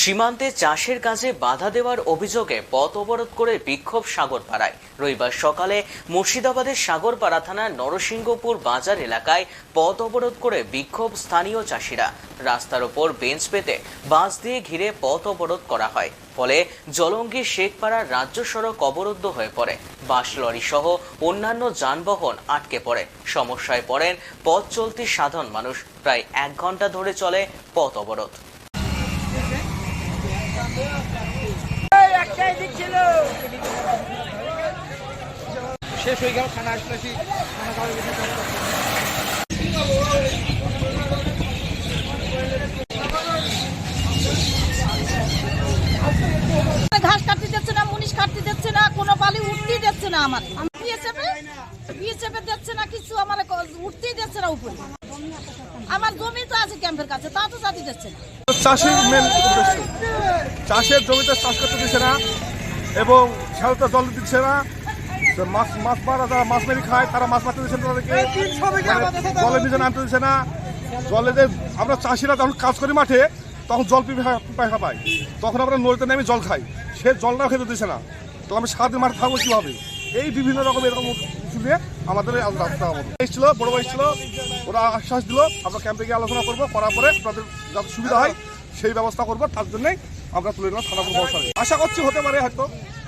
সীমান্তে চাষের কাজে বাধা দেওয়ার অভিযোগে পথ অবরোধ করে বিক্ষোভ সাগরপাড়ায়। রবিবার সকালে মুর্শিদাবাদের সাগরপাড়া থানার নরসিংহপুর বাজার এলাকায় পথ অবরোধ করে বিক্ষোভ স্থানীয় চাষিরা। রাস্তার ওপর বেঞ্চ পেতে বাঁশ দিয়ে ঘিরে পথ অবরোধ করা হয়। ফলে জলঙ্গি শেখপাড়ার রাজ্য সড়ক অবরুদ্ধ হয়ে পড়ে। বাস লরি সহ অন্যান্য যানবাহন আটকে পড়ে। সমস্যায় পড়েন পথ চলতি সাধারণ মানুষ। প্রায় এক ঘণ্টা ধরে চলে পথ অবরোধ। শেষ হয়ে গেল খানা খাওয়া ঘাস কাটতে দিচ্ছে না মুনিশ কাটতে দিচ্ছে না কোনো বালি উঠতেই দিচ্ছে না আমার। আমি বিএসএফে বিএসএফে দিচ্ছে না কিছু আমার উঠতেই দিচ্ছে না উপরে। আমার জমি তো আছে ক্যাম্পের কাছে তা তো জাতি দিচ্ছে না। চাষের মেন উদ্দেশ্য। চাষের জমিতে চাষ করতে দিচ্ছে না এবং খেলতে জল দিচ্ছে না। মাছ মাছ মারা যারা মাছ মেরে খায় তারা মাছ মারতে দিচ্ছে না তাদেরকে। জলে নিজে নামতে দিচ্ছে না। জলে যে আমরা চাষিরা যখন কাজ করি মাঠে তখন জল পিপাসা পাই। তখন আমরা নদীতে নেমে জল খাই। সে জলটাও খেতে দিচ্ছে না। তো আমি সারাদিন মাঠে থাকব কীভাবে? এই বিভিন্ন রকম এরকম নিয়ে আমাদের রাস্তা হবে এসেছিল বড় ভাই ছিল, ওরা আশ্বাস দিল, আমরা ক্যাম্পে গিয়ে আলোচনা করব, করার পরে আপনাদের যাতে সুবিধা হয় সেই ব্যবস্থা করব, তার জন্যই আমরা তুলে নিলাম থানা। আশা করছি হতে পারে হয়তো